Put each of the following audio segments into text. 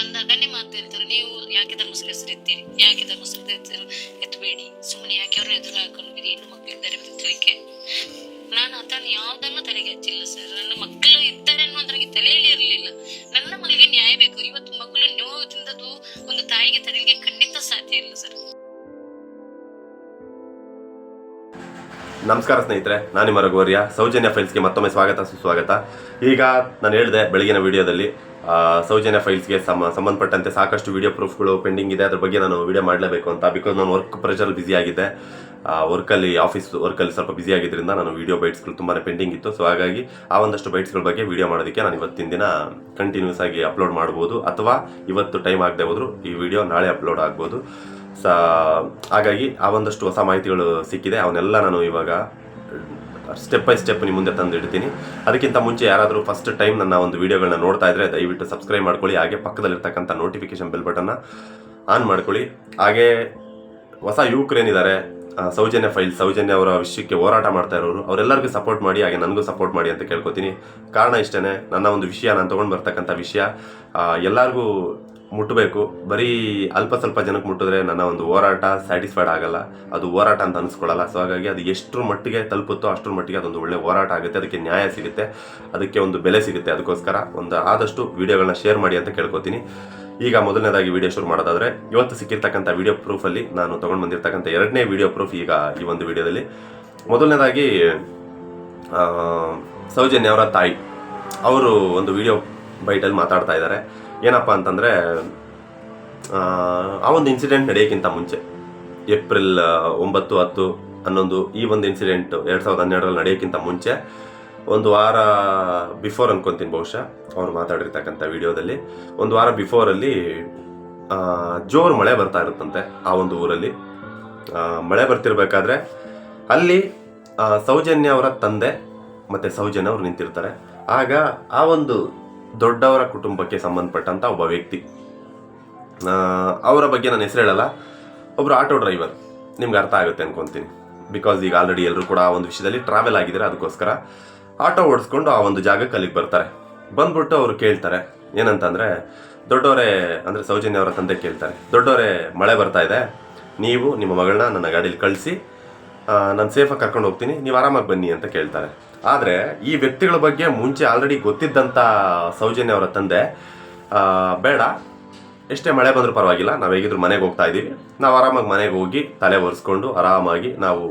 ಬಂದಾಗನೇ ಮಾತಾಡ್ತಾರೆ ನೀವು ಯಾಕೆ ಧರ್ಮಸ್ಥಳ ಯಾಕೆ ಧರ್ಮಸ್ಥಳ ಹೆಸರು ಎತ್ತಬೇಡಿ? ಸುಮ್ಮನೆ ಯಾಕೆ ಅವ್ರನ್ನ ಎದುರು ಹಾಕೊಂಡಿರಿ ಹೆಣ್ಣು ಮಕ್ಕಳಿದ್ದಾರೆ ಬಿದ್ದಕ್ಕೆ ನಾನು ಅದನ್ನು ಯಾವ್ದನ್ನು ತಲೆಗೆ ಹಚ್ಚಿಲ್ಲ ಸರ್. ನನ್ನ ಮಕ್ಕಳು ಇದ್ದಾರೆ ಅನ್ನೋದ್ರಿಗೆ ತಲೆ ಇರಲಿಲ್ಲ ನನ್ನ ಮಗಳಿಗೆ ನ್ಯಾಯ ಬೇಕು. ಇವತ್ತು ಮಕ್ಕಳು ನೋವು ತಿಂದದ್ದು ಒಂದು ತಾಯಿಗೆ ತಲೆಗೆ ಖಂಡಿತ ಸಾಧ್ಯ ಇಲ್ಲ ಸರ್. ನಮಸ್ಕಾರ ಸ್ನೇಹಿತರೆ, ನಾನು ನಿಮ್ಮ ರಘುವರ್ಯ. ಸೌಜನ್ಯ ಫೈಲ್ಸ್ಗೆ ಮತ್ತೊಮ್ಮೆ ಸ್ವಾಗತ, ಸುಸ್ವಾಗತ. ಈಗ ನಾನು ಹೇಳಿದೆ, ಬೆಳಗಿನ ವಿಡಿಯೋದಲ್ಲಿ ಸೌಜನ್ಯ ಫೈಲ್ಸ್ಗೆ ಸಮ, ಸಂಬಂಧಪಟ್ಟಂತೆ ಸಾಕಷ್ಟು ವಿಡಿಯೋ ಪ್ರೂಫ್ಗಳು ಪೆಂಡಿಂಗ್ ಇದೆ. ಅದ್ರ ಬಗ್ಗೆ ನಾನು ವಿಡಿಯೋ ಮಾಡಲೇಬೇಕು ಅಂತ ಬಿಕಾಸ್ ನಾನು ವರ್ಕ್ ಪ್ರೆಷರ್ ಬ್ಯುಸಿ ಆಗಿದ್ದೆ. ವರ್ಕಲ್ಲಿ ಆಫೀಸ್ ವರ್ಕಲ್ಲಿ ಸ್ವಲ್ಪ ಬ್ಯುಸಿ ಆಗಿದ್ದರಿಂದ ನಾನು ವಿಡಿಯೋ ಬೈಟ್ಸ್ಗಳು ತುಂಬಾ ಪೆಂಡಿಂಗ್ ಇತ್ತು. ಸೊ ಹಾಗಾಗಿ ಆ ಒಂದಷ್ಟು ಬೈಟ್ಸ್ಗಳ ಬಗ್ಗೆ ವಿಡಿಯೋ ಮಾಡೋದಕ್ಕೆ ನಾನು ಇವತ್ತಿನ ದಿನ ಕಂಟಿನ್ಯೂಸ್ ಆಗಿ ಅಪ್ಲೋಡ್ ಮಾಡ್ಬೋದು. ಅಥವಾ ಇವತ್ತು ಟೈಮ್ ಆಗದೆ ಹೋದ್ರು ಈ ವಿಡಿಯೋ ನಾಳೆ ಅಪ್ಲೋಡ್ ಆಗ್ಬೋದು. ಸ, ಹಾಗಾಗಿ ಆ ಒಂದಷ್ಟು ಹೊಸ ಮಾಹಿತಿಗಳು ಸಿಕ್ಕಿದೆ. ಅವನ್ನೆಲ್ಲ ನಾನು ಇವಾಗ ಸ್ಟೆಪ್ ಬೈ ಸ್ಟೆಪ್ ನಿಮ್ಮ ಮುಂದೆ ತಂದು ಇಡ್ತೀನಿ. ಅದಕ್ಕಿಂತ ಮುಂಚೆ ಯಾರಾದರೂ ಫಸ್ಟ್ ಟೈಮ್ ನನ್ನ ಒಂದು ವೀಡಿಯೋಗಳನ್ನ ನೋಡ್ತಾ ಇದ್ರೆ ದಯವಿಟ್ಟು ಸಬ್ಸ್ಕ್ರೈಬ್ ಮಾಡ್ಕೊಳ್ಳಿ. ಹಾಗೆ ಪಕ್ಕದಲ್ಲಿರ್ತಕ್ಕಂಥ ನೋಟಿಫಿಕೇಶನ್ ಬೆಲ್ ಬಟನ್ನ ಆನ್ ಮಾಡ್ಕೊಳ್ಳಿ. ಹಾಗೆ ಹೊಸ ಯುವಕರೇನಿದ್ದಾರೆ ಸೌಜನ್ಯ ಫೈಲ್ ಸೌಜನ್ಯ ಅವರ ವಿಷಯಕ್ಕೆ ಹೋರಾಟ ಮಾಡ್ತಾ ಇರೋರು, ಅವರೆಲ್ಲರಿಗೂ ಸಪೋರ್ಟ್ ಮಾಡಿ, ಹಾಗೆ ನನಗೂ ಸಪೋರ್ಟ್ ಮಾಡಿ ಅಂತ ಕೇಳ್ಕೊತೀನಿ. ಕಾರಣ ಇಷ್ಟೇ ನನ್ನ ಒಂದು ವಿಷಯ, ನಾನು ತೊಗೊಂಡು ಬರ್ತಕ್ಕಂಥ ವಿಷಯ ಎಲ್ಲರಿಗೂ ಮುಟ್ಟಬೇಕು ಬರೀ ಅಲ್ಪ ಸ್ವಲ್ಪ ಜನಕ್ಕೆ ಮುಟ್ಟಿದ್ರೆ ನನ್ನ ಒಂದು ಹೋರಾಟ ಸ್ಯಾಟಿಸ್ಫೈಡ್ ಆಗಲ್ಲ. ಅದು ಹೋರಾಟ ಅಂತ ಅನಿಸ್ಕೊಳ್ಳಲ್ಲ. ಸೊ ಹಾಗಾಗಿ ಅದು ಎಷ್ಟರ ಮಟ್ಟಿಗೆ ತಲುಪುತ್ತೋ ಅಷ್ಟರ ಮಟ್ಟಿಗೆ ಅದೊಂದು ಒಳ್ಳೆ ಹೋರಾಟ ಆಗುತ್ತೆ. ಅದಕ್ಕೆ ನ್ಯಾಯ ಸಿಗುತ್ತೆ. ಅದಕ್ಕೆ ಒಂದು ಬೆಲೆ ಸಿಗುತ್ತೆ. ಅದಕ್ಕೋಸ್ಕರ ಒಂದು ಆದಷ್ಟು ವಿಡಿಯೋಗಳನ್ನ ಶೇರ್ ಮಾಡಿ ಅಂತ ಕೇಳ್ಕೊತೀನಿ. ಈಗ ಮೊದಲನೇದಾಗಿ ವಿಡಿಯೋ ಶುರು ಮಾಡೋದಾದ್ರೆ, ಇವತ್ತು ಸಿಕ್ಕಿರ್ತಕ್ಕಂಥ ವಿಡಿಯೋ ಪ್ರೂಫಲ್ಲಿ ನಾನು ತೊಗೊಂಡು ಬಂದಿರತಕ್ಕಂಥ ಎರಡನೇ ವಿಡಿಯೋ ಪ್ರೂಫ್ ಈಗ ಈ ಒಂದು ವಿಡಿಯೋದಲ್ಲಿ ಮೊದಲನೇದಾಗಿ ಸೌಜನ್ಯ ಅವರ ತಾಯಿ. ಅವರು ಒಂದು ವಿಡಿಯೋ ಬೈಟಲ್ಲಿ ಮಾತಾಡ್ತಾ ಇದ್ದಾರೆ. ಏನಪ್ಪ ಅಂತಂದರೆ, ಆ ಒಂದು ಇನ್ಸಿಡೆಂಟ್ ನಡೆಯೋಕ್ಕಿಂತ ಮುಂಚೆ, ಏಪ್ರಿಲ್ ಒಂಬತ್ತು, ಹತ್ತು, ಹನ್ನೊಂದು, ಈ ಒಂದು ಇನ್ಸಿಡೆಂಟ್ ಎರಡು ಸಾವಿರದ ಹನ್ನೆರಡರಲ್ಲಿ ನಡೆಯೋಕ್ಕಿಂತ ಮುಂಚೆ, ಒಂದು ವಾರ ಬಿಫೋರ್ ಅನ್ಕೊಂತೀನಿ ಬಹುಶಃ, ಅವ್ರು ಮಾತಾಡಿರ್ತಕ್ಕಂಥ ವಿಡಿಯೋದಲ್ಲಿ. ಒಂದು ವಾರ ಬಿಫೋರಲ್ಲಿ ಜೋರು ಮಳೆ ಬರ್ತಾ ಇರುತ್ತಂತೆ ಆ ಒಂದು ಊರಲ್ಲಿ. ಮಳೆ ಬರ್ತಿರ್ಬೇಕಾದ್ರೆ ಅಲ್ಲಿ ಸೌಜನ್ಯ ಅವರ ತಂದೆ ಮತ್ತೆ ಸೌಜನ್ಯ ಅವರು ನಿಂತಿರ್ತಾರೆ. ಆಗ ಆ ಒಂದು ದೊಡ್ಡವರ ಕುಟುಂಬಕ್ಕೆ ಸಂಬಂಧಪಟ್ಟಂತ ಒಬ್ಬ ವ್ಯಕ್ತಿ. ಅವರ ಬಗ್ಗೆ ನಾನು ಹೆಸರು ಹೇಳಲ್ಲ. ಒಬ್ಬರು ಆಟೋ ಡ್ರೈವರ್. ನಿಮ್ಗೆ ಅರ್ಥ ಆಗುತ್ತೆ ಅನ್ಕೊಂತೀನಿ. ಬಿಕಾಸ್ ಈಗ ಆಲ್ರೆಡಿ ಎಲ್ಲರೂ ಕೂಡ ಆ ಒಂದು ವಿಷಯದಲ್ಲಿ ಟ್ರಾವೆಲ್ ಆಗಿದ್ದಾರೆ, ಅದಕ್ಕೋಸ್ಕರ ಆಟೋ ಓಡಿಸ್ಕೊಂಡು ಆ ಒಂದು ಜಾಗಕ್ಕೆ ಅಲ್ಲಿಗೆ ಬರ್ತಾರೆ. ಬಂದ್ಬಿಟ್ಟು ಅವರು ಕೇಳ್ತಾರೆ, ಏನಂತಂದರೆ ದೊಡ್ಡವರೇ ಅಂದ್ರೆ ಸೌಜನ್ಯ ಅವರ ತಂದೆ ಕೇಳ್ತಾರೆ ದೊಡ್ಡವರೇ ಮಳೆ ಬರ್ತಾ ಇದೆ. ನೀವು ನಿಮ್ಮ ಮಗಳನ್ನ ನನ್ನ ಗಾಡೀಲಿ ಕಳಿಸಿ ನಾನು ಸೇಫಾಗಿ ಕರ್ಕೊಂಡು ಹೋಗ್ತೀನಿ. ನೀವು ಆರಾಮಾಗಿ ಬನ್ನಿ ಅಂತ ಕೇಳ್ತಾರೆ. ಆದರೆ ಈ ವ್ಯಕ್ತಿಗಳ ಬಗ್ಗೆ ಮುಂಚೆ ಆಲ್ರೆಡಿ ಗೊತ್ತಿದ್ದಂಥ ಸೌಜನ್ಯ ಅವರ ತಂದೆ ಬೇಡ. ಎಷ್ಟೇ ಮಳೆ ಬಂದರೂ ಪರವಾಗಿಲ್ಲ. ನಾವು ಹೇಗಿದ್ರು ಮನೆಗೆ ಹೋಗ್ತಾ ಇದ್ದೀವಿ. ನಾವು ಆರಾಮಾಗಿ ಮನೆಗೆ ಹೋಗಿ ತಲೆ ಒರೆಸ್ಕೊಂಡು ಆರಾಮಾಗಿ ನಾವು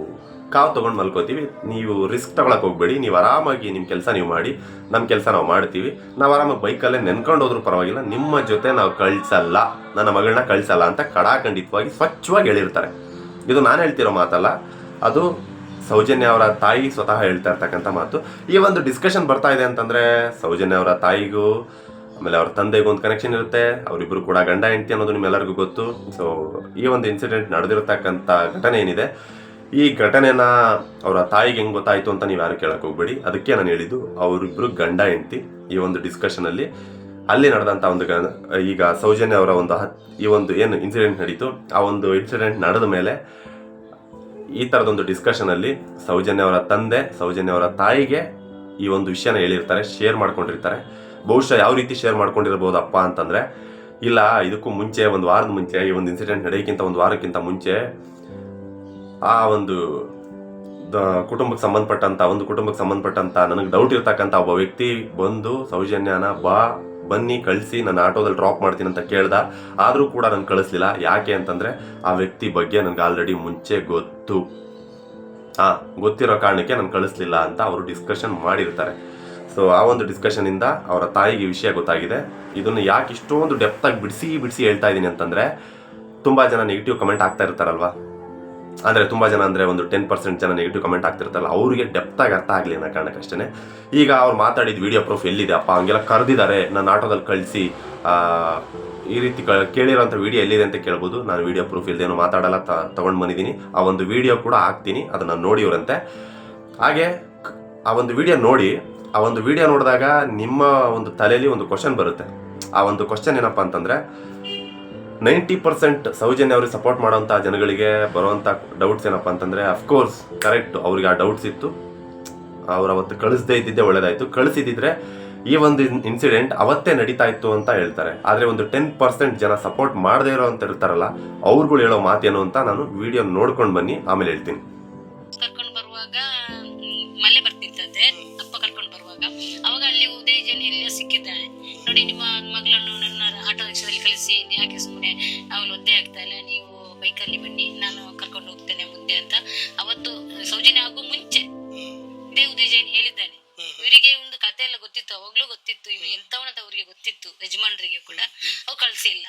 ಕಾವು ತೊಗೊಂಡು ಮಲ್ಕೋತೀವಿ. ನೀವು ರಿಸ್ಕ್ ತಗೊಳಕ್ಕೆ ಹೋಗಬೇಡಿ. ನೀವು ಆರಾಮಾಗಿ ನಿಮ್ಮ ಕೆಲಸ ನೀವು ಮಾಡಿ. ನಮ್ಮ ಕೆಲಸ ನಾವು ಮಾಡ್ತೀವಿ. ನಾವು ಆರಾಮಾಗಿ ಬೈಕಲ್ಲೇ ನೆನ್ಕೊಂಡು ಹೋದ್ರೂ ಪರವಾಗಿಲ್ಲ. ನಿಮ್ಮ ಜೊತೆ ನಾವು ಕಳ್ಸಲ್ಲ. ನನ್ನ ಮಗಳನ್ನ ಕಳ್ಸಲ್ಲ ಅಂತ ಕಡಾಖಂಡಿತವಾಗಿ ಸ್ವಚ್ಛವಾಗಿ ಹೇಳಿರ್ತಾರೆ. ಇದು ನಾನು ಹೇಳ್ತಿರೋ ಮಾತಲ್ಲ. ಅದು ಸೌಜನ್ಯ ಅವರ ತಾಯಿ ಸ್ವತಃ ಹೇಳ್ತಾ ಇರ್ತಕ್ಕಂಥ ಮಾತು. ಈ ಒಂದು ಡಿಸ್ಕಷನ್ ಬರ್ತಾ ಇದೆ ಅಂತಂದ್ರೆ ಸೌಜನ್ಯ ಅವರ ತಾಯಿಗೂ, ಆಮೇಲೆ ಅವ್ರ ತಂದೆಗೂ ಒಂದು ಕನೆಕ್ಷನ್ ಇರುತ್ತೆ. ಅವರಿಬ್ರು ಕೂಡ ಗಂಡ ಹೆಂಡತಿ ಅನ್ನೋದು ನಿಮ್ಮೆಲ್ಲರಿಗೂ ಗೊತ್ತು. ಸೊ ಈ ಒಂದು ಇನ್ಸಿಡೆಂಟ್ ನಡೆದಿರತಕ್ಕಂಥ ಘಟನೆ ಏನಿದೆ? ಈ ಘಟನೆನ ಅವರ ತಾಯಿಗೆ ಹೆಂಗ್ ಗೊತ್ತಾಯ್ತು ಅಂತ ನೀವು ಯಾರು ಕೇಳಕ್ ಹೋಗ್ಬೇಡಿ. ಅದಕ್ಕೆ ನಾನು ಹೇಳಿದ್ದು, ಅವರಿಬ್ರು ಗಂಡ ಹೆಂಡತಿ ಈ ಒಂದು ಡಿಸ್ಕಷನ್ ಅಲ್ಲಿ ಅಲ್ಲಿ ನಡೆದಂತ ಒಂದು ಈಗ ಸೌಜನ್ಯ ಅವರ ಒಂದು ಈ ಒಂದು ಏನು ಇನ್ಸಿಡೆಂಟ್ ನಡೀತು, ಆ ಒಂದು ಇನ್ಸಿಡೆಂಟ್ ನಡೆದ ಮೇಲೆ ಈ ಥರದೊಂದು ಡಿಸ್ಕಷನಲ್ಲಿ ಸೌಜನ್ಯ ಅವರ ತಂದೆ, ಸೌಜನ್ಯ ಅವರ ತಾಯಿಗೆ ಈ ಒಂದು ವಿಷಯನ ಹೇಳಿರ್ತಾರೆ ಶೇರ್ ಮಾಡ್ಕೊಂಡಿರ್ತಾರೆ. ಬಹುಶಃ ಯಾವ ರೀತಿ ಶೇರ್ ಮಾಡ್ಕೊಂಡಿರ್ಬೋದಪ್ಪ ಅಂತಂದ್ರೆ, ಇಲ್ಲ, ಇದಕ್ಕೂ ಮುಂಚೆ, ಒಂದು ವಾರದ ಮುಂಚೆ, ಈ ಒಂದು ಇನ್ಸಿಡೆಂಟ್ ನಡೆಯೋಕ್ಕಿಂತ ಒಂದು ವಾರಕ್ಕಿಂತ ಮುಂಚೆ, ಆ ಒಂದು ಕುಟುಂಬಕ್ಕೆ ಸಂಬಂಧಪಟ್ಟಂತ, ಒಂದು ಕುಟುಂಬಕ್ಕೆ ಸಂಬಂಧಪಟ್ಟಂತ, ನನಗೆ ಡೌಟ್ ಇರ್ತಕ್ಕಂಥ ಒಬ್ಬ ವ್ಯಕ್ತಿ ಬಂದು ಸೌಜನ್ಯನ ಬಾ ಬನ್ನಿ, ಕಳಿಸಿ, ನನ್ನ ಆಟೋದಲ್ಲಿ ಡ್ರಾಪ್ ಮಾಡ್ತೀನಿ ಅಂತ ಕೇಳ್ದ. ಆದರೂ ಕೂಡ ನಾನು ಕಳಿಸ್ಲಿಲ್ಲ. ಯಾಕೆ ಅಂತಂದ್ರೆ ಆ ವ್ಯಕ್ತಿ ಬಗ್ಗೆ ನನಗೆ ಆಲ್ರೆಡಿ ಮುಂಚೆ ಗೊತ್ತು. ಹಾಂ ಗೊತ್ತಿರೋ ಕಾರಣಕ್ಕೆ ನಾನು ಕಳಿಸ್ಲಿಲ್ಲ ಅಂತ ಅವರು ಡಿಸ್ಕಷನ್ ಮಾಡಿರ್ತಾರೆ. ಸೊ ಆ ಒಂದು ಡಿಸ್ಕಷನಿಂದ ಅವರ ತಾಯಿಗೆ ವಿಷಯ ಗೊತ್ತಾಗಿದೆ. ಇದನ್ನು ಯಾಕೆ ಇಷ್ಟೊಂದು ಡೆಪ್ತಾಗಿ ಬಿಡಿಸಿ ಬಿಡಿಸಿ ಹೇಳ್ತಾ ಇದ್ದೀನಿ ಅಂತಂದ್ರೆ, ತುಂಬಾ ಜನ ನೆಗೆಟಿವ್ ಕಮೆಂಟ್ ಆಗ್ತಾ ಇರ್ತಾರಲ್ವಾ? ಅಂದ್ರೆ ತುಂಬ ಜನ ಅಂದರೆ ಒಂದು ಟೆನ್ ಪರ್ಸೆಂಟ್ ಜನ ನೆಗೆಟಿವ್ ಕಮೆಂಟ್ ಆಗ್ತಿರ್ತಾರಲ್ಲ ಅವರಿಗೆ ಡೆಪ್ತಾಗಿ ಅರ್ಥ ಆಗಲಿ ಅನ್ನೋ ಕಾರಣಕ್ಕಷ್ಟೇ ಈಗ ಅವ್ರು ಮಾತಾಡಿದ ವಿಡಿಯೋ ಪ್ರೂಫ್ ಎಲ್ಲಿದೆ ಅಪ್ಪ? ಹಂಗೆಲ್ಲ ಕರೆದಿದ್ದಾರೆ, ನನ್ನ ಆಟೋದಲ್ಲಿ ಕಳಿಸಿ ಈ ರೀತಿ ಕ- ಕೇಳಿರೋಂಥ ವಿಡಿಯೋ ಎಲ್ಲಿದೆ ಅಂತ ಕೇಳ್ಬೋದು. ನಾನು ವಿಡಿಯೋ ಪ್ರೂಫ್ ಇಲ್ಲದೇನು ಮಾತಾಡಲ್ಲ, ತ- ತಗೊಂಡ್ ಬಂದಿದ್ದೀನಿ. ಆ ಒಂದು ವಿಡಿಯೋ ಕೂಡ ಹಾಕ್ತೀನಿ, ಅದನ್ನು ನೋಡಿವ್ರಂತೆ ಹಾಗೆ ಆ ಒಂದು ವಿಡಿಯೋ ನೋಡಿ, ಆ ಒಂದು ವಿಡಿಯೋ ನೋಡಿದಾಗ ನಿಮ್ಮ ಒಂದು ತಲೆಯಲ್ಲಿ ಒಂದು ಕ್ವಶನ್ ಬರುತ್ತೆ. ಆ ಒಂದು ಕ್ವಶನ್ ಏನಪ್ಪ ಅಂತಂದ್ರೆ ನೈಂಟಿ ಪರ್ಸೆಂಟ್ ಸೌಜನ್ಯ ಅವ್ರಿಗೆ ಸಪೋರ್ಟ್ ಮಾಡೋಂಥ ಜನಗಳಿಗೆ ಬರುವಂಥ ಡೌಟ್ಸ್ ಏನಪ್ಪ ಅಂತಂದರೆ ಅಫ್ಕೋರ್ಸ್ ಕರೆಕ್ಟ್ ಅವ್ರಿಗೆ ಆ ಡೌಟ್ಸ್ ಇತ್ತು. ಅವ್ರು ಅವತ್ತು ಕಳಿಸದೇ ಇದ್ದಿದ್ದೆ ಒಳ್ಳೇದಾಯಿತು. ಕಳಿಸಿದ್ದಿದ್ರೆ ಈ ಒಂದು ಇನ್ಸಿಡೆಂಟ್ ಅವತ್ತೇ ನಡೀತಾ ಇತ್ತು ಅಂತ ಹೇಳ್ತಾರೆ. ಆದರೆ ಒಂದು ಟೆನ್ ಪರ್ಸೆಂಟ್ ಜನ ಸಪೋರ್ಟ್ ಮಾಡದೇ ಇರೋ ಅಂತ ಇರ್ತಾರಲ್ಲ ಅವ್ರುಗಳು ಹೇಳೋ ಮಾತೇನು ಅಂತ ನಾನು ವಿಡಿಯೋ ನೋಡ್ಕೊಂಡು ಬನ್ನಿ, ಆಮೇಲೆ ಹೇಳ್ತೀನಿ. ಕರ್ಕೊಂಡು ಅವಾಗ ಅಲ್ಲಿ ಉದಯ ಜನ ನೋಡಿ, ನಿಮ್ಮ ಮಗಳನ್ನು ನನ್ನ ಆಟೋ ರಿಕ್ಷಾದಲ್ಲಿ ಕಳಿಸಿ, ಯಾಕೆ ಅವಳು ಒದ್ದೆ ಆಗ್ತಾ ಇಲ್ಲ ನೀವು ಬೈಕಲ್ಲಿ ಬನ್ನಿ, ನಾನು ಕರ್ಕೊಂಡು ಹೋಗ್ತೇನೆ ಮುಂದೆ ಅಂತ. ಅವತ್ತು ಸೌಜನ್ಯ ಆಗೋ ಮುಂಚೆ ಇದೇ ಉದಯ ಹೇಳಿದ್ದಾನೆ. ಇವರಿಗೆ ಒಂದು ಕತೆ ಎಲ್ಲ ಗೊತ್ತಿತ್ತು, ಅವಾಗ್ಲೂ ಗೊತ್ತಿತ್ತು ಇವ್ರು ಎಂತವನಂತ ಅವರಿಗೆ ಗೊತ್ತಿತ್ತು, ಯಜಮಾನರಿಗೆ ಕೂಡ. ಅವು ಕಳ್ಸಿಲ್ಲ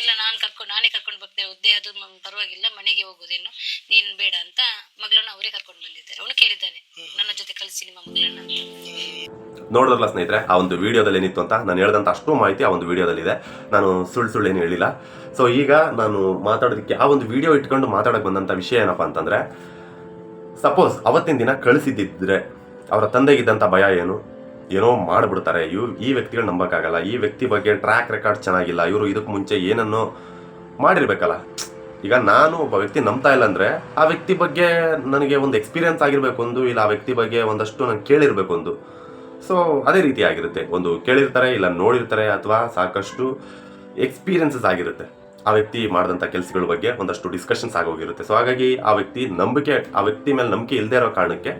ಇಲ್ಲ. ನಾನು ಕರ್ಕೊಂಡು ನಾನೇ ಕರ್ಕೊಂಡು ಬರ್ತೇನೆ ಒದ್ದೆ ಅದು ಪರವಾಗಿಲ್ಲ, ಮನೆಗೆ ಹೋಗೋದೇನು, ನೀನ್ ಬೇಡ ಅಂತ ಮಗಳನ್ನ ಅವರೇ ಕರ್ಕೊಂಡು ಬಂದಿದ್ದಾರೆ. ಅವನು ಕೇಳಿದ್ದಾನೆ, ನನ್ನ ಜೊತೆ ಕಳಿಸಿ ನಿಮ್ಮ ಮಗಳನ್ನ. ನೋಡಿದ್ರಲ್ಲ ಸ್ನೇಹಿತರೆ, ಆ ಒಂದು ವಿಡಿಯೋದಲ್ಲಿ ಏನಿತ್ತು ಅಂತ ನಾನು ಹೇಳ್ದಂಥ ಅಷ್ಟು ಮಾಹಿತಿ ಆ ಒಂದು ವಿಡಿಯೋದಲ್ಲಿದೆ. ನಾನು ಸುಳ್ಳು ಸುಳ್ಳು ಏನು ಹೇಳಿಲ್ಲ. ಸೊ ಈಗ ನಾನು ಮಾತಾಡೋದಕ್ಕೆ ಆ ಒಂದು ವಿಡಿಯೋ ಇಟ್ಕೊಂಡು ಮಾತಾಡೋಕೆ ಬಂದಂಥ ವಿಷಯ ಏನಪ್ಪ ಅಂತಂದರೆ ಸಪೋಸ್ ಅವತ್ತಿನ ದಿನ ಕಳಿಸಿದ್ದಿದ್ರೆ ಅವರ ತಂದೆಗಿದ್ದಂಥ ಭಯ ಏನು? ಏನೋ ಮಾಡಿಬಿಡ್ತಾರೆ. ಇವ್ ಈ ವ್ಯಕ್ತಿಗಳು ನಂಬಕ್ಕಾಗಲ್ಲ. ಈ ವ್ಯಕ್ತಿ ಬಗ್ಗೆ ಟ್ರ್ಯಾಕ್ ರೆಕಾರ್ಡ್ ಚೆನ್ನಾಗಿಲ್ಲ. ಇವರು ಇದಕ್ಕೆ ಮುಂಚೆ ಏನನ್ನೋ ಮಾಡಿರ್ಬೇಕಲ್ಲ. ಈಗ ನಾನು ಒಬ್ಬ ವ್ಯಕ್ತಿ ನಂಬ್ತಾ ಇಲ್ಲ ಅಂದರೆ ಆ ವ್ಯಕ್ತಿ ಬಗ್ಗೆ ನನಗೆ ಒಂದು ಎಕ್ಸ್ಪೀರಿಯನ್ಸ್ ಆಗಿರಬೇಕು ಒಂದು ಇಲ್ಲ ಆ ವ್ಯಕ್ತಿ ಬಗ್ಗೆ ಒಂದಷ್ಟು ನಾನು ಕೇಳಿರಬೇಕು ಒಂದು ಸೊ ಅದೇ ರೀತಿ ಆಗಿರುತ್ತೆ. ಒಂದು ಕೇಳಿರ್ತಾರೆ, ಇಲ್ಲ ನೋಡಿರ್ತಾರೆ, ಅಥವಾ ಸಾಕಷ್ಟು ಎಕ್ಸ್ಪೀರಿಯನ್ಸಸ್ ಆಗಿರುತ್ತೆ. ಆ ವ್ಯಕ್ತಿ ಮಾಡಿದಂಥ ಕೆಲಸಗಳ ಬಗ್ಗೆ ಒಂದಷ್ಟು ಡಿಸ್ಕಷನ್ಸ್ ಆಗೋಗಿರುತ್ತೆ. ಸೊ ಹಾಗಾಗಿ ಆ ವ್ಯಕ್ತಿ ನಂಬಿಕೆ, ಆ ವ್ಯಕ್ತಿ ಮೇಲೆ ನಂಬಿಕೆ ಇಲ್ಲದೆ ಇರೋ ಕಾರಣಕ್ಕೆ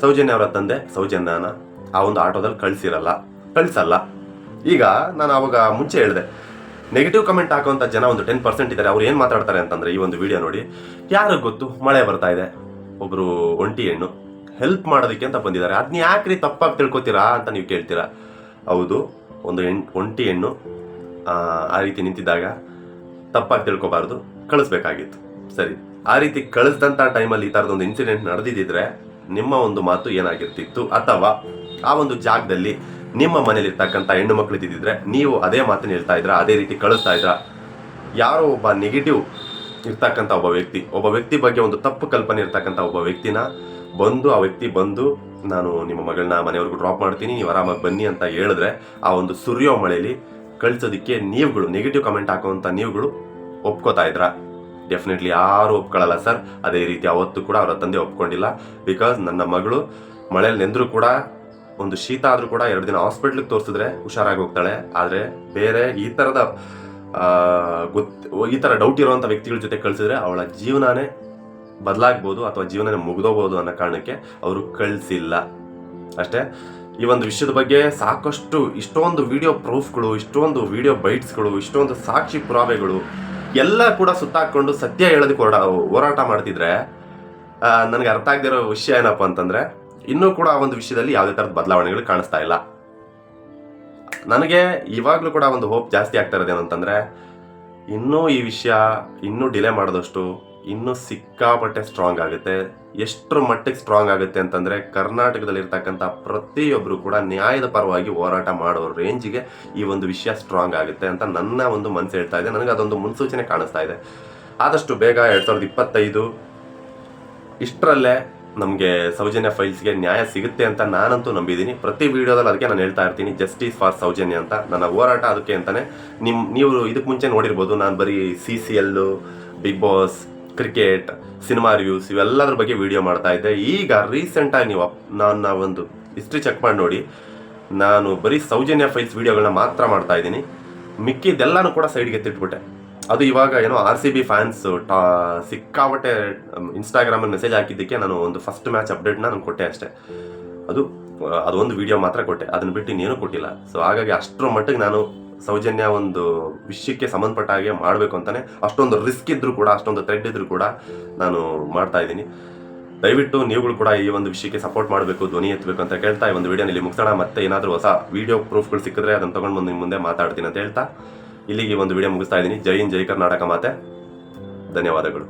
ಸೌಜನ್ಯ ಅವರ ತಂದೆ, ಸೌಜನ್ಯನ ಆ ಒಂದು ಆಟೋದಲ್ಲಿ ಕಳಿಸಿರಲ್ಲ, ಕಳಿಸಲ್ಲ. ಈಗ ನಾನು ಅವಾಗ ಮುಂಚೆ ಹೇಳಿದೆ ನೆಗೆಟಿವ್ ಕಮೆಂಟ್ ಹಾಕುವಂಥ ಜನ ಒಂದು ಟೆನ್ ಪರ್ಸೆಂಟ್ ಇದ್ದಾರೆ. ಅವ್ರು ಏನು ಮಾತಾಡ್ತಾರೆ ಅಂತಂದರೆ ಈ ಒಂದು ವಿಡಿಯೋ ನೋಡಿ. ಯಾರಿಗೆ ಗೊತ್ತು? ಮಳೆ ಬರ್ತಾ ಇದೆ. ಒಬ್ಬರು ಒಂಟಿ ಹೆಣ್ಣು. ಹೆಲ್ಪ್ ಮಾಡೋದಕ್ಕೆ ಅಂತ ಬಂದಿದ್ದಾರೆ. ಅದನ್ನ ಯಾಕ್ರಿ ತಪ್ಪಾಗಿ ತಿಳ್ಕೊತೀರಾ ಅಂತ ನೀವು ಕೇಳ್ತೀರಾ. ಹೌದು ಒಂದು ಹೆಣ್ ಒಂಟಿ ಹೆಣ್ಣು ಆ, ರೀತಿ ನಿಂತಿದ್ದಾಗ ತಪ್ಪಾಗಿ ತಿಳ್ಕೊಬಾರ್ದು ಕಳಿಸ್ಬೇಕಾಗಿತ್ತು. ಸರಿ ಆ ರೀತಿ ಕಳಿಸ್ದಂಥ ಟೈಮಲ್ಲಿ ಈ ಥರದೊಂದು ಇನ್ಸಿಡೆಂಟ್ ನಡೆದಿದ್ದರೆ ನಿಮ್ಮ ಒಂದು ಮಾತು ಏನಾಗಿರ್ತಿತ್ತು ಅಥವಾ ಆ ಒಂದು ಜಾಗದಲ್ಲಿ ನಿಮ್ಮ ಮನೇಲಿ ಇರ್ತಕ್ಕಂಥ ಹೆಣ್ಣು ಮಕ್ಕಳು ಇದ್ದಿದ್ರೆ ನೀವು ಅದೇ ಮಾತನ್ನ ಹೇಳ್ತಾ ಇದ್ರ ಅದೇ ರೀತಿ ಕಳಿಸ್ತಾ ಇದ್ರ? ಯಾರೋ ಒಬ್ಬ ನೆಗೆಟಿವ್ ಇರ್ತಕ್ಕಂಥ ಒಬ್ಬ ವ್ಯಕ್ತಿ ಒಬ್ಬ ವ್ಯಕ್ತಿ ಬಗ್ಗೆ ಒಂದು ತಪ್ಪು ಕಲ್ಪನೆ ಇರ್ತಕ್ಕಂಥ ಒಬ್ಬ ವ್ಯಕ್ತಿನ ಬಂದು, ಆ ವ್ಯಕ್ತಿ ಬಂದು, ನಾನು ನಿಮ್ಮ ಮಗಳನ್ನ ಮನೆಯವ್ರಿಗೂ ಡ್ರಾಪ್ ಮಾಡ್ತೀನಿ, ನೀವು ಆರಾಮಾಗಿ ಬನ್ನಿ ಅಂತ ಹೇಳಿದ್ರೆ, ಆ ಒಂದು ಸುರಿಯೋ ಮಳೆಯಲ್ಲಿ ಕಳಿಸೋದಕ್ಕೆ ನೀವುಗಳು ನೆಗೆಟಿವ್ ಕಮೆಂಟ್ ಹಾಕುವಂಥ ನೀವುಗಳು ಒಪ್ಕೋತಾ ಇದ್ರಾ? ಡೆಫಿನೆಟ್ಲಿ ಯಾರು ಒಪ್ಕೊಳ್ಳಲ್ಲ ಸರ್. ಅದೇ ರೀತಿ ಅವತ್ತು ಕೂಡ ಅವರ ತಂದೆ ಒಪ್ಕೊಂಡಿಲ್ಲ. ಬಿಕಾಸ್ ನನ್ನ ಮಗಳು ಮಳೆಯಲ್ಲಿ ನೆಂದರೂ ಕೂಡ, ಒಂದು ಶೀತ ಆದರೂ ಕೂಡ ಎರಡು ದಿನ ಹಾಸ್ಪಿಟ್ಲಿಗೆ ತೋರಿಸಿದ್ರೆ ಹುಷಾರಾಗಿ ಹೋಗ್ತಾಳೆ. ಆದರೆ ಬೇರೆ ಈ ಥರದ ಗೊತ್ತು ಈ ಥರ ಡೌಟ್ ಇರುವಂಥ ವ್ಯಕ್ತಿಗಳ ಜೊತೆ ಕಳಿಸಿದ್ರೆ ಅವಳ ಜೀವನನೇ ಬದಲಾಗ್ಬೋದು ಅಥವಾ ಜೀವನ ಮುಗಿದೋಗ್ಬೋದು ಅನ್ನೋ ಕಾರಣಕ್ಕೆ ಅವರು ಕಳಿಸಿಲ್ಲ. ಅಷ್ಟೇ, ಈ ಒಂದು ವಿಷಯದ ಬಗ್ಗೆ ಸಾಕಷ್ಟು ಇಷ್ಟೊಂದು ವಿಡಿಯೋ ಪ್ರೂಫ್ಗಳು ಇಷ್ಟೊಂದು ವಿಡಿಯೋ ಬೈಟ್ಸ್ಗಳು ಇಷ್ಟೊಂದು ಸಾಕ್ಷಿ ಪುರಾವೆಗಳು ಎಲ್ಲ ಕೂಡ ಸುತ್ತಾಕೊಂಡು ಸತ್ಯ ಹೇಳೋದಕ್ಕೆ ಹೊರಡ ಹೋರಾಟ ಮಾಡ್ತಿದ್ರೆ ನನಗೆ ಅರ್ಥ ಆಗದಿರೋ ವಿಷಯ ಏನಪ್ಪ ಅಂತಂದ್ರೆ, ಇನ್ನೂ ಕೂಡ ಆ ಒಂದು ವಿಷಯದಲ್ಲಿ ಯಾವುದೇ ಥರದ ಬದಲಾವಣೆಗಳು ಕಾಣಿಸ್ತಾ ಇಲ್ಲ. ನನಗೆ ಇವಾಗಲೂ ಕೂಡ ಒಂದು ಹೋಪ್ ಜಾಸ್ತಿ ಆಗ್ತಾ ಇರೋದೇನು ಅಂತಂದ್ರೆ ಇನ್ನೂ ಈ ವಿಷಯ ಇನ್ನೂ ಡಿಲೇ ಮಾಡಿದಷ್ಟು ಇನ್ನೂ ಸಿಕ್ಕಾಪಟ್ಟೆ ಸ್ಟ್ರಾಂಗ್ ಆಗುತ್ತೆ. ಎಷ್ಟರ ಮಟ್ಟಿಗೆ ಸ್ಟ್ರಾಂಗ್ ಆಗುತ್ತೆ ಅಂತಂದರೆ ಕರ್ನಾಟಕದಲ್ಲಿರ್ತಕ್ಕಂಥ ಪ್ರತಿಯೊಬ್ಬರು ಕೂಡ ನ್ಯಾಯದ ಪರವಾಗಿ ಹೋರಾಟ ಮಾಡೋ ರೇಂಜಿಗೆ ಈ ಒಂದು ವಿಷಯ ಸ್ಟ್ರಾಂಗ್ ಆಗುತ್ತೆ ಅಂತ ನನ್ನ ಒಂದು ಮನಸ್ಸು ಹೇಳ್ತಾ ಇದೆ. ನನಗೆ ಅದೊಂದು ಮುನ್ಸೂಚನೆ ಕಾಣಿಸ್ತಾ ಇದೆ. ಆದಷ್ಟು ಬೇಗ ಎರಡು ಸಾವಿರದ ಇಪ್ಪತ್ತೈದು ಇಷ್ಟರಲ್ಲೇ ನಮಗೆ ಸೌಜನ್ಯ ಫೈಲ್ಸ್ಗೆ ನ್ಯಾಯ ಸಿಗುತ್ತೆ ಅಂತ ನಾನಂತೂ ನಂಬಿದ್ದೀನಿ. ಪ್ರತಿ ವಿಡಿಯೋದಲ್ಲಿ ಅದಕ್ಕೆ ನಾನು ಹೇಳ್ತಾ ಇರ್ತೀನಿ ಜಸ್ಟಿಸ್ ಫಾರ್ ಸೌಜನ್ಯ ಅಂತ. ನನ್ನ ಹೋರಾಟ ಅದಕ್ಕೆ ಅಂತಲೇ ನಿಮ್ಮ ನೀವು ಇದಕ್ಕೆ ಮುಂಚೆ ನೋಡಿರ್ಬೋದು, ನಾನು ಬರೀ C C L Bigg Boss cricket, cinema reviews ಇವೆಲ್ಲದ್ರ ಬಗ್ಗೆ ವಿಡಿಯೋ ಮಾಡ್ತಾ ಇದ್ದೆ. ಈಗ ರೀಸೆಂಟಾಗಿ ನೀವು ನಾನು ಒಂದು ಹಿಸ್ಟ್ರಿ ಚೆಕ್ ಮಾಡಿ ನೋಡಿ. ನಾನು ಬರೀ ಸೌಜನ್ಯ ಫೈಲ್ಸ್ ವಿಡಿಯೋಗಳನ್ನ ಮಾತ್ರ ಮಾಡ್ತಾ ಇದ್ದೀನಿ. ಮಿಕ್ಕಿದ್ದೆಲ್ಲಾನು ಕೂಡ ಸೈಡ್ಗೆ ಎತ್ತಿಟ್ಬಿಟ್ಟೆ. ಅದು ಇವಾಗ ಏನೋ ಆರ್ ಸಿ ಬಿ ಫ್ಯಾನ್ಸ್ ಟಾ ಸಿಕ್ಕಾಬಟ್ಟೆ ಇನ್ಸ್ಟಾಗ್ರಾಮಲ್ಲಿ ಮೆಸೇಜ್ ಹಾಕಿದ್ದಕ್ಕೆ ನಾನು ಒಂದು ಫಸ್ಟ್ ಮ್ಯಾಚ್ ಅಪ್ಡೇಟ್ನ ನಾನು ಕೊಟ್ಟೆ ಅಷ್ಟೇ. ಅದು ಅದೊಂದು ವಿಡಿಯೋ ಮಾತ್ರ ಕೊಟ್ಟೆ. ಅದನ್ನ ಬಿಟ್ಟು ಇನ್ನೇನು ಕೊಟ್ಟಿಲ್ಲ. ಸೊ ಹಾಗಾಗಿ ಅಷ್ಟರ ಮಟ್ಟಿಗೆ ನಾನು ಸೌಜನ್ಯ ಒಂದು ವಿಷಯಕ್ಕೆ ಸಂಬಂಧಪಟ್ಟ ಹಾಗೆ ಮಾಡಬೇಕು ಅಂತಾನೆ ಅಷ್ಟೊಂದು ರಿಸ್ಕ್ ಇದ್ರೂ ಕೂಡ, ಅಷ್ಟೊಂದು ಥ್ರೆಡ್ ಇದ್ರೂ ಕೂಡ ನಾನು ಮಾಡ್ತಾ ಇದ್ದೀನಿ. ದಯವಿಟ್ಟು ನೀವುಗಳು ಕೂಡ ಈ ಒಂದು ವಿಷಯಕ್ಕೆ ಸಪೋರ್ಟ್ ಮಾಡಬೇಕು, ಧ್ವನಿ ಎತ್ತಬೇಕು ಅಂತ ಕೇಳ್ತಾ ಈ ಒಂದು ವಿಡಿಯೋನಲ್ಲಿ ಮುಗಿಸೋಣ. ಮತ್ತೆ ಏನಾದರೂ ಹೊಸ ವಿಡಿಯೋ ಪ್ರೂಫ್ಗಳು ಸಿಕ್ಕಿದ್ರೆ ಅದನ್ನು ತಗೊಂಡು ಬಂದು ನಿಮ್ಮ ಮುಂದೆ ಮಾತಾಡ್ತೀನಿ ಅಂತ ಹೇಳ್ತಾ ಇಲ್ಲಿಗೆ ಒಂದು ವಿಡಿಯೋ ಮುಗಿಸ್ತಾ ಇದ್ದೀನಿ. ಜೈ ಹಿಂದ್, ಜೈ ಕರ್ನಾಟಕ ಮಾತೆ. ಧನ್ಯವಾದಗಳು.